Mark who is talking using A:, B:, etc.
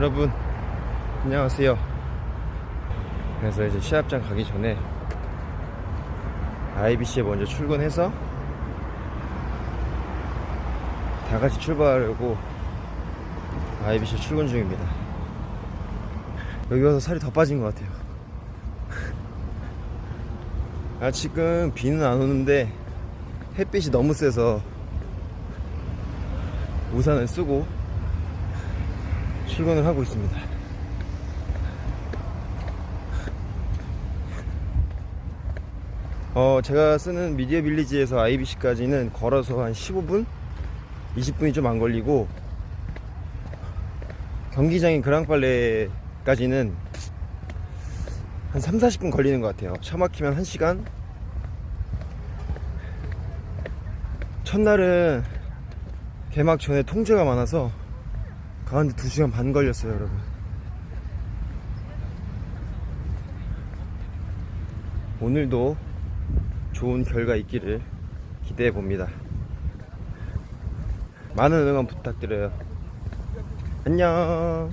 A: 여러분 안녕하세요. 그래서 이제 시합장 가기 전에 IBC에 먼저 출근해서 다 같이 출발하려고 IBC 출근 중입니다. 여기 와서 살이 더 빠진 것 같아요. 아 지금 비는 안 오는데 햇빛이 너무 세서 우산을 쓰고 출근을 하고 있습니다. 어, 제가 쓰는 미디어 빌리지에서 IBC까지는 걸어서 한 15분? 20분이 좀 안 걸리고, 경기장인 그랑팔레까지는 한 3, 40분 걸리는 것 같아요. 차 막히면 1시간? 첫날은 개막 전에 통제가 많아서 가는데 2시간 반 걸렸어요, 여러분. 오늘도 좋은 결과 있기를 기대해 봅니다. 많은 응원 부탁드려요. 안녕.